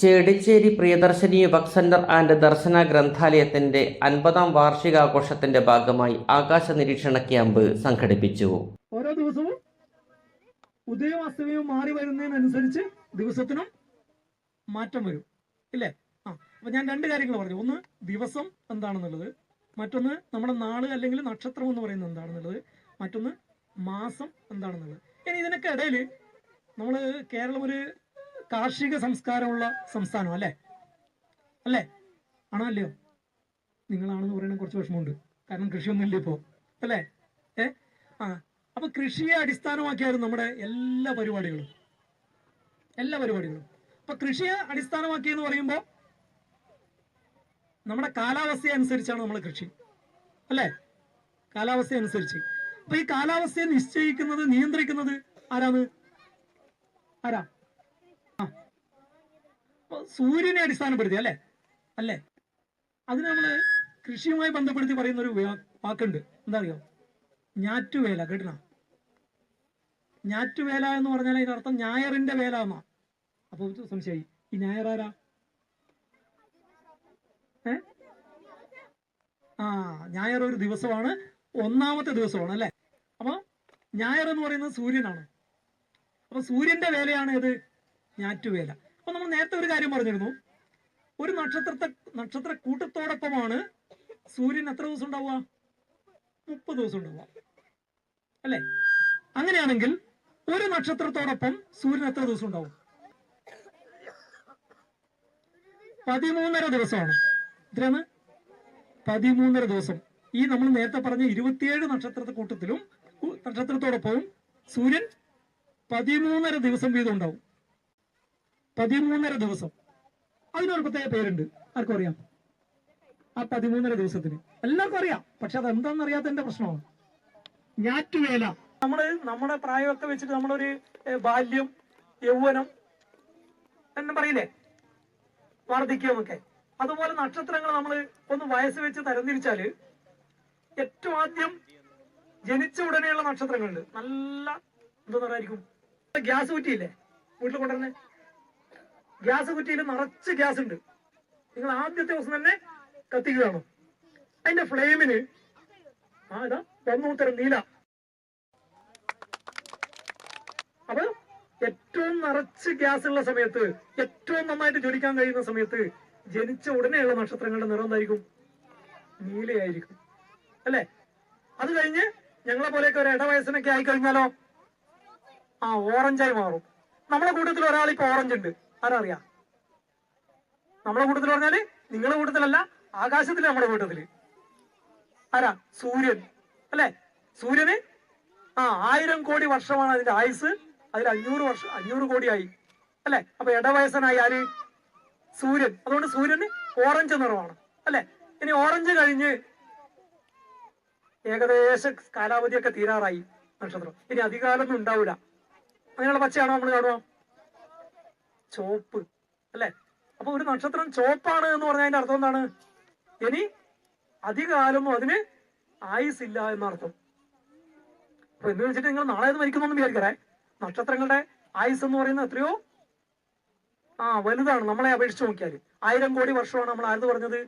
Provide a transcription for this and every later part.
Chedicheri Priyadarshini Yuvak centre and Darshana ഗ്രന്ഥാലയത്തിന്റെ അൻപതാം വാർഷികാഘോഷത്തിന്റെ ഭാഗമായി ആകാശ നിരീക്ഷണ ക്യാമ്പ് സംഘടിപ്പിച്ചു. ഓരോ ദിവസവും ഉദയം അസ്തമയവും മാറി വരുന്നതിനനുസരിച്ച് ദിവസത്തിനും മാറ്റം വരും. ഇല്ലേ? ആ അപ്പൊ ഞാൻ രണ്ട് കാര്യങ്ങൾ പറഞ്ഞു. ഒന്ന് ദിവസം എന്താണെന്നുള്ളത്. മറ്റൊന്ന് നമ്മുടെ നാൾ അല്ലെങ്കിൽ നക്ഷത്രം എന്ന് പറയുന്നത് എന്താണെന്നുള്ളത്. മറ്റൊന്ന് മാസം എന്താണെന്നുള്ളത്. ഇനി ഇതിനൊക്കെ ഇടയിൽ നമ്മൾ കേരളം ഒരു കാർഷിക സംസ്കാരമുള്ള സംസ്ഥാനം അല്ലേ? അല്ലേ? ആണോ അല്ലയോ? നിങ്ങളാണെന്ന് പറയുന്നത് കുറച്ച് വിഷമമുണ്ട്. കാരണം കൃഷിയൊന്നുമില്ല ഇപ്പോ അല്ലേ? ഏ? ആ അപ്പൊ കൃഷിയെ അടിസ്ഥാനമാക്കിയായിരുന്നു നമ്മുടെ എല്ലാ പരിപാടികളും. എല്ലാ പരിപാടികളും. അപ്പൊ കൃഷിയെ അടിസ്ഥാനമാക്കി എന്ന് പറയുമ്പോൾ നമ്മുടെ കാലാവസ്ഥ അനുസരിച്ചാണ് നമ്മൾ കൃഷി അല്ലേ? കാലാവസ്ഥ അനുസരിച്ച്. അപ്പൊ ഈ കാലാവസ്ഥയെ നിശ്ചയിക്കുന്നത് നിയന്ത്രിക്കുന്നത് ആരാണ്? ആരാ? സൂര്യനെ അടിസ്ഥാനപ്പെടുത്തി അല്ലേ? അല്ലേ? അതിന് നമ്മൾ കൃഷിയുമായി ബന്ധപ്പെടുത്തി പറയുന്ന ഒരു വാക്കുണ്ട്. എന്താ അറിയോ ഞാറ്റുവേല കേട്ടണ ഞാറ്റുവേല എന്ന് പറഞ്ഞാൽ അതിന്റെ അർത്ഥം ഞായറിന്റെ വേല എന്നാ. അപ്പൊ സംശയമായി. ഈ ഞായർ ആരാ? ഏ? ആ ഞായർ ഒരു ദിവസമാണ് ഒന്നാമത്തെ ദിവസമാണ് അല്ലെ? അപ്പൊ ഞായർ എന്ന് പറയുന്നത് സൂര്യനാണ്. അപ്പൊ സൂര്യന്റെ വേലയാണ് ഏത്? ഞാറ്റുവേല. അപ്പൊ നമ്മൾ നേരത്തെ ഒരു കാര്യം പറഞ്ഞിരുന്നു. ഒരു നക്ഷത്രത്തെ നക്ഷത്ര കൂട്ടത്തോടൊപ്പമാണ് സൂര്യൻ എത്ര ദിവസം ഉണ്ടാവുക? മുപ്പത് ദിവസം ഉണ്ടാവുക. അല്ലെ? അങ്ങനെയാണെങ്കിൽ ഒരു നക്ഷത്രത്തോടൊപ്പം സൂര്യൻ എത്ര ദിവസം ഉണ്ടാവും? പതിമൂന്നര ദിവസമാണ്. എത്രയാണ് പതിമൂന്നര ദിവസം. ഈ നമ്മൾ നേരത്തെ പറഞ്ഞ ഇരുപത്തിയേഴ് നക്ഷത്രത്തെ കൂട്ടത്തിലും നക്ഷത്രത്തോടൊപ്പവും സൂര്യൻ പതിമൂന്നര ദിവസം വീതം ഉണ്ടാവും. പതിമൂന്നര ദിവസം. അതിനൊരു പ്രത്യേക പേരുണ്ട്. ആർക്കും അറിയാം. ആ പതിമൂന്നര ദിവസത്തിന്. എല്ലാവർക്കും അറിയാം. പക്ഷെ അത് എന്താണെന്ന് അറിയാത്തതിന്റെ പ്രശ്നമാണ്. ഞാറ്റുവേല. നമ്മൾ നമ്മുടെ പ്രായമൊക്കെ വെച്ചിട്ട് നമ്മളൊരു ബാല്യം യൗവനം എന്നും പറയില്ലേ? വാർദ്ധക്യമൊക്കെ. അതുപോലെ നക്ഷത്രങ്ങൾ നമ്മൾ ഒന്ന് വയസ്സ് വെച്ച് തരംതിരിച്ചാൽ ഏറ്റവും ആദ്യം ജനിച്ച ഉടനെയുള്ള നക്ഷത്രങ്ങളുണ്ട്. നല്ല എന്താ പറയായിരിക്കും ഗ്യാസ് കുറ്റിയില്ലേ വീട്ടിൽ കൊണ്ടുവരുന്നേ? ഗ്യാസ് കുറ്റിയിൽ നിറച്ച് ഗ്യാസ് ഉണ്ട്. നിങ്ങൾ ആദ്യത്തെ ദിവസം തന്നെ കത്തിക്കുകയാണ്. അതിന്റെ ഫ്ലെയിമിന് ആ ഇതാ ഒന്നൂത്തരം നീല. അപ്പൊ ഏറ്റവും നിറച്ച് ഗ്യാസ് ഉള്ള സമയത്ത് ഏറ്റവും നന്നായിട്ട് ജ്വലിക്കാൻ കഴിയുന്ന സമയത്ത് ജനിച്ച ഉടനെയുള്ള നക്ഷത്രങ്ങളുടെ നിറം എന്തായിരിക്കും? നീലയായിരിക്കും. അല്ലെ? അത് കഴിഞ്ഞ് ഞങ്ങളെ പോലെയൊക്കെ ഒരു ഇടവയസ്സിനൊക്കെ ആയി കഴിഞ്ഞാലോ ആ ഓറഞ്ചായി മാറും. നമ്മുടെ കൂട്ടത്തിൽ ഒരാൾ ഇപ്പൊ ഓറഞ്ച് ഉണ്ട്. ആരാ അറിയാം നമ്മളെ കൂട്ടത്തിൽ പറഞ്ഞാൽ നിങ്ങളെ കൂട്ടത്തിലല്ല ആകാശത്തിൽ നമ്മുടെ കൂട്ടത്തിൽ. ആരാ? സൂര്യൻ. അല്ലെ? സൂര്യന്? ആ ആയിരം കോടി വർഷമാണ് അതിന്റെ ആയുസ് അതിൽ അഞ്ഞൂറ് വർഷം അഞ്ഞൂറ് കോടിയായി. അല്ലെ? അപ്പൊ ഇടവയസ്സനായി ആര്? സൂര്യൻ. അതുകൊണ്ട് സൂര്യന് ഓറഞ്ച് നിറമാണ് അല്ലെ? ഇനി ഓറഞ്ച് കഴിഞ്ഞ് ഏകദേശ കാലാവധിയൊക്കെ തീരാറായി നക്ഷത്രം. ഇനി അധികാലൊന്നും ഉണ്ടാവില്ല അങ്ങനെയുള്ള പച്ചയാണോ നമ്മൾ കാണുക? ചോപ്പ് അല്ലെ? അപ്പൊ ഒരു നക്ഷത്രം ചോപ്പാണ് എന്ന് പറഞ്ഞാൽ അതിന്റെ അർത്ഥം എന്താണ്? ഇനി അധികാലമൊന്നും അതിന് ആയുസില്ല എന്നർത്ഥം അപ്പൊ എന്ന് വെച്ചിട്ട് നിങ്ങൾ നാളെ അത് മരിക്കുന്നൊന്നും വിചാരിക്കറേ നക്ഷത്രങ്ങളുടെ ആയുസ് എന്ന് പറയുന്നത് എത്രയോ? ആ വലുതാണ്. നമ്മളെ അപേക്ഷിച്ച് നോക്കിയാൽ ആയിരം കോടി വർഷമാണ് നമ്മൾ ആരെന്ന് പറഞ്ഞത്?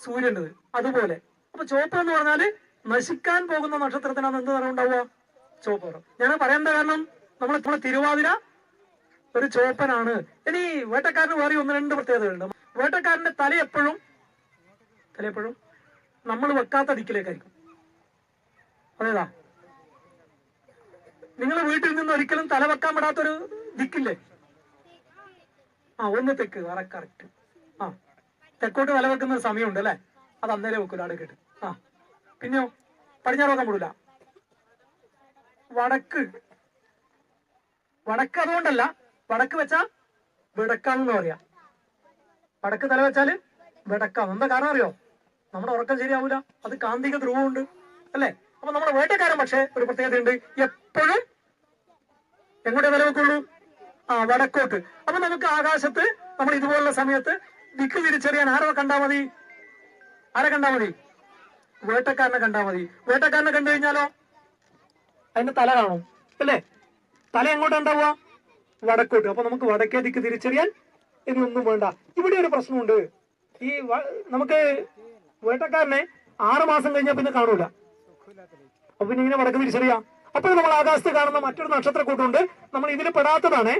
സൂര്യന്റെത് അതുപോലെ. അപ്പൊ ചോപ്പ് എന്ന് പറഞ്ഞാൽ നശിക്കാൻ പോകുന്ന നക്ഷത്രത്തിനാണ് എന്ത് നിറം ഉണ്ടാവുക ചോപ്പ് ഞാൻ പറയേണ്ട കാരണം? നമ്മൾ ഇപ്പോൾ തിരുവാതിര ഒരു ചോപ്പനാണ്. ഇനി വേട്ടക്കാരന് വേറെ ഒന്ന് രണ്ട് പ്രത്യേകതകളുണ്ട്. വേട്ടക്കാരന്റെ തല എപ്പോഴും തല എപ്പോഴും നമ്മൾ വെക്കാത്ത ദിക്കിലേക്കായിരിക്കും. അതേതാ? നിങ്ങൾ വീട്ടിൽ നിന്ന് ഒരിക്കലും തല വെക്കാൻ പെടാത്തൊരു ദിക്കില്ലേ? ആ ഒന്ന് തെക്ക്. വേറെ കറക്റ്റ്. ആ തെക്കോട്ട് തല വെക്കുന്ന സമയമുണ്ട് അല്ലെ? അത് അന്നേരം വെക്കൂല അവിടെ കേട്ട്. ആ പിന്നെയോ? പടിഞ്ഞാറ് വെക്കാൻ പെടൂല വടക്ക്. വടക്ക് അതുകൊണ്ടല്ല വടക്ക് വെച്ചാ വിടക്കാന്ന് പറയാ. പടക്ക് തല വെച്ചാൽ വിടക്കാം. എന്താ കാരണം അറിയോ? നമ്മുടെ ഉറക്കം ശരിയാവൂല. അത് കാന്തിക ധ്രുവമുണ്ട്. അല്ലെ? അപ്പൊ നമ്മുടെ വേട്ടക്കാരൻ പക്ഷെ ഒരു പ്രത്യേകതയുണ്ട്. എപ്പോഴും എങ്ങോട്ടേ തല വെക്കുള്ളൂ? ആ വടക്കോട്ട്. അപ്പൊ നമുക്ക് ആകാശത്ത് നമ്മൾ ഇതുപോലുള്ള സമയത്ത് ദിക്ക് തിരിച്ചറിയാൻ ആരോ കണ്ടാ മതി? ആരെ കണ്ടാ മതി? വേട്ടക്കാരനെ കണ്ടാ മതി. വേട്ടക്കാരനെ കണ്ടു കഴിഞ്ഞാലോ? അതിന്റെ തല കാണും. അല്ലേ? തല എങ്ങോട്ട് ഉണ്ടാവുക വടക്കോട്ട്. അപ്പൊ നമുക്ക് വടക്കേ ദിക്ക് തിരിച്ചറിയാൻ ഇനിയൊന്നും വേണ്ട. ഇവിടെ ഒരു പ്രശ്നമുണ്ട്. ഈ നമുക്ക് വേട്ടക്കാരനെ ആറ് മാസം കഴിഞ്ഞാൽ പിന്നെ കാണൂല. അപ്പൊ പിന്നെ ഇങ്ങനെ വടക്ക് തിരിച്ചറിയാം. അപ്പോൾ നമ്മൾ ആകാശത്ത് കാണുന്ന മറ്റൊരു നക്ഷത്രക്കൂട്ടുണ്ട്. നമ്മൾ ഇതിൽ പെടാത്തതാണ്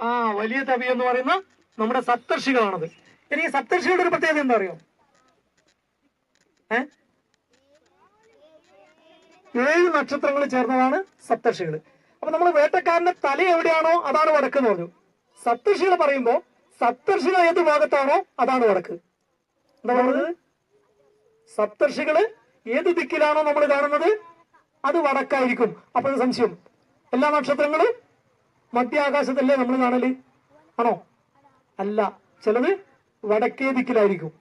ആ വലിയ തവി എന്ന് പറയുന്ന നമ്മുടെ സപ്തർഷികളാണത്. ഇനി ഈ സപ്തർഷികളുടെ ഒരു പ്രത്യേകത എന്താ അറിയോ? ഏഴ് നക്ഷത്രങ്ങൾ ചേർന്നതാണ് സപ്തർഷികൾ അപ്പൊ നമ്മൾ വേട്ടക്കാരന്റെ തല എവിടെയാണോ അതാണ് വടക്ക് എന്ന് പറഞ്ഞു. സപ്തർഷികൾ പറയുമ്പോ സപ്തർഷികൾ ഏത് ഭാഗത്താണോ അതാണ് വടക്ക്. എന്താ പറയുന്നത് സപ്തർഷികൾ ഏത് ദിക്കിലാണോ നമ്മൾ കാണുന്നത്? അത് വടക്കായിരിക്കും. അപ്പോൾ ഒരു സംശയം. എല്ലാ നക്ഷത്രങ്ങളും മധ്യാകാശത്തല്ലേ നമ്മൾ കാണൽ? ആണോ? അല്ല. ചിലത് വടക്കേ ദിക്കിലായിരിക്കും.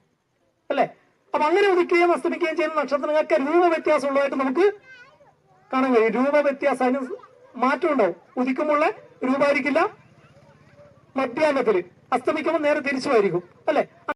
അല്ലെ? അപ്പൊ അങ്ങനെ ഉദിക്കുകയും അസ്തമിക്കുകയും ചെയ്യുന്ന നക്ഷത്രങ്ങൾക്ക് രൂപ വ്യത്യാസം ഉള്ളതായിട്ട് നമുക്ക് കാണാൻ കഴിയും. രൂപ വ്യത്യാസം മാറ്റം ഉണ്ടാവും ഉദിക്കുമ്പോൾ രൂപമായിരിക്കില്ല. മധ്യാഹ്നത്തിൽ അസ്തമിക്കുമ്പോൾ നേരെ തിരിച്ചുമായിരിക്കും അല്ലെ?